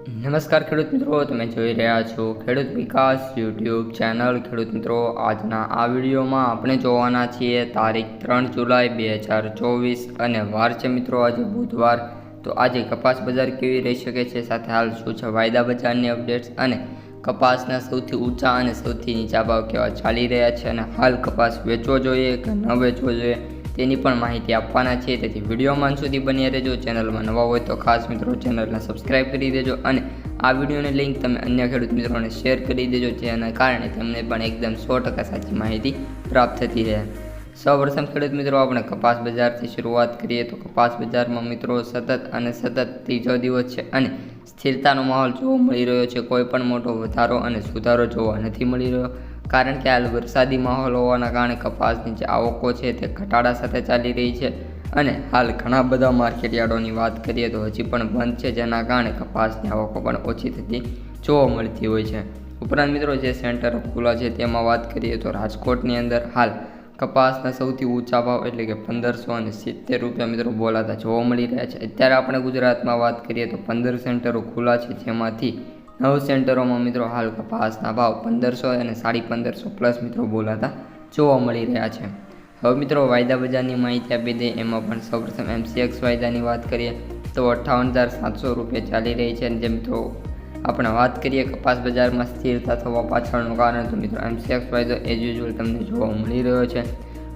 નમસ્કાર ખેડૂત મિત્રો, તમે જોઈ રહ્યા છો ખેડૂત વિકાસ યુટ્યુબ ચેનલ. ખેડૂત મિત્રો, આજના આ વિડીયોમાં આપણે જોવાના છીએ તારીખ ત્રણ જુલાઈ બે હજાર ચોવીસ અને વાર છે મિત્રો આજે બુધવાર. તો આજે કપાસ બજાર કેવી રહી શકે છે? સાથે હાલ શું છે? વાયદા બજારની અપડેટ્સ અને કપાસના સૌથી ઊંચા અને સૌથી નીચા ભાવ કેવા ચાલી રહ્યા છે? અને હાલ કપાસ વેચવો જોઈએ કે ન વેચવો જોઈએ? તેની પણ માહિતી આપવાના છે. તેથી વિડીયોમાં સુધી બન્યા રહેજો. ચેનલમાં નવા હોય તો ખાસ મિત્રો ચેનલને સબસ્ક્રાઈબ કરી દેજો અને આ વિડીયોની લિંક તમે અન્ય ખેડૂત મિત્રોને શેર કરી દેજો, જેના કારણે તેમને પણ એકદમ સો ટકા સાચી માહિતી પ્રાપ્ત થતી રહે. સૌપ્રથમ ખેડૂત મિત્રો, આપણે કપાસ બજારથી શરૂઆત કરીએ તો કપાસ બજારમાં મિત્રો સતત અને સતત ત્રીજો દિવસ છે અને સ્થિરતાનો માહોલ જોવા મળી રહ્યો છે. કોઈ પણ મોટો વધારો અને સુધારો જોવા નથી મળી રહ્યો. કારણ કે હાલ વરસાદી માહોલ હોવાના કારણે કપાસની જે આવકો છે તે ઘટાડા સાથે ચાલી રહી છે. અને હાલ ઘણા બધા માર્કેટ યાર્ડોની વાત કરીએ તો હજી પણ બંધ છે, જેના કારણે કપાસની આવકો પણ ઓછી થતી જોવા મળતી હોય છે. ઉપરાંત મિત્રો જે સેન્ટર ખુલ્લા છે તેમાં વાત કરીએ તો રાજકોટની અંદર હાલ કપાસના સૌથી ઊંચા ભાવ એટલે કે પંદરસો અને સિત્તેર રૂપિયા મિત્રો બોલાતા જોવા મળી રહ્યા છે. અત્યારે આપણે ગુજરાતમાં વાત કરીએ તો પંદર સેન્ટરો ખુલ્લા છે જેમાંથી નવ સેન્ટરોમાં મિત્રો હાલ કપાસના ભાવ પંદરસો અને સાડી પંદરસો પ્લસ મિત્રો બોલાતા જોવા મળી રહ્યા છે. હવે મિત્રો વાયદા બજારની માહિતી આપી દે એમાં પણ સૌપ્રથમ એમસીએક્સ વાયદાની વાત કરીએ તો અઠ્ઠાવન હજાર સાતસો રૂપિયા ચાલી રહી છે. અને જે મિત્રો આપણે વાત કરીએ કપાસ બજારમાં સ્થિરતા થવા પાછળનું કારણ તો મિત્રો એમસીએક્સ વાયદો એઝ યુઝ્યુઅલ તમને જોવા મળી રહ્યો છે.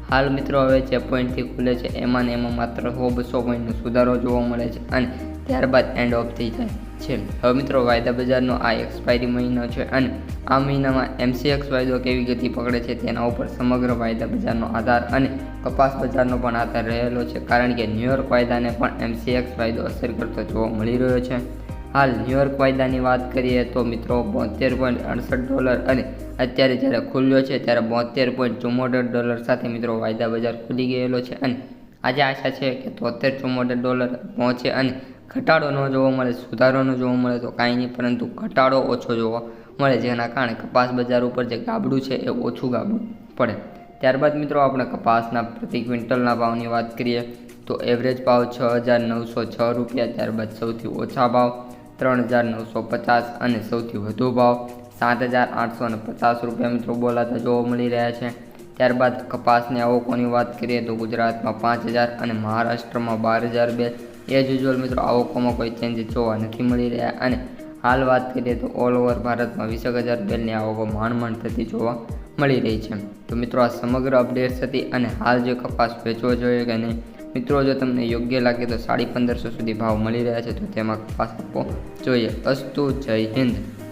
હાલ મિત્રો હવે જે પોઈન્ટથી ખુલે છે એમાં ને એમાં માત્ર સો બસો પોઈન્ટનો સુધારો જોવા મળે છે અને ત્યારબાદ એન્ડ ઓફ થઈ જાય. છે. હવે મિત્રો વાયદા બજારનો આ એક્સપાયરી મહિનો છે અને આ મહિનામાં એમસીએક્સ વાયદો કેવી ગતિ પકડે છે તેના ઉપર સમગ્ર વાયદા બજારનો આધાર અને કપાસ બજારનો પણ આધાર રહેલો છે. કારણ કે ન્યુયોર્ક વાયદાને પણ એમસીએક્સ વાયદો અસર કરતો જોવા મળી રહ્યો છે. હાલ ન્યુયોર્ક વાયદાની વાત કરીએ તો મિત્રો, બોતેર પોઈન્ટ અડસઠ ડોલર અને અત્યારે જ્યારે ખુલ્યો છે ત્યારે બોતેર પોઈન્ટ ચુમ્મોતેર ડોલર સાથે મિત્રો વાયદા બજાર ખુલી ગયેલો છે. અને આજે આશા છે કે તોતેર ચુમ્મોતેર ડોલર પહોંચે અને ઘટાડો ન જોવા મળે, સુધારો ન જોવા મળે તો કાંઈ નહીં, પરંતુ ઘટાડો ઓછો જોવા મળે, જેના કારણે કપાસ બજાર ઉપર જે ગાબડું છે એ ઓછું ગાબડું પડે. ત્યારબાદ મિત્રો આપણે કપાસના પ્રતિ ક્વિન્ટલના ભાવની વાત કરીએ, તો એવરેજ ભાવ છ હજાર નવસો છ રૂપિયા, ત્યારબાદ સૌથી ઓછા ભાવ ત્રણ હજાર નવસો પચાસ અને સૌથી વધુ ભાવ સાત હજાર આઠસો અને પચાસ રૂપિયા મિત્રો બોલાતા જોવા મળી રહ્યા છે. ત્યારબાદ કપાસની આવકોની વાત કરીએ તો ગુજરાતમાં પાંચ હજાર અને મહારાષ્ટ્રમાં બાર હજાર બે એ જ યુઝ્યુઅલ મિત્રો, આવકોમાં કોઈ ચેન્જ જોવા નથી મળી રહ્યા. અને હાલ વાત કરીએ તો ઓલ ઓવર ભારતમાં વીસેક હજાર બેલની આવકો માંડ થતી જોવા મળી રહી છે. તો મિત્રો, આ સમગ્ર અપડેટ્સ હતી અને હાલ જે કપાસ વેચવો જોઈએ કે નહીં? મિત્રો, જો તમને યોગ્ય લાગે તો સાડી પંદરસો સુધી ભાવ મળી રહ્યા છે, તો તેમાં કપાસ આપવો જોઈએ. અસ્તુ જય હિન્દ.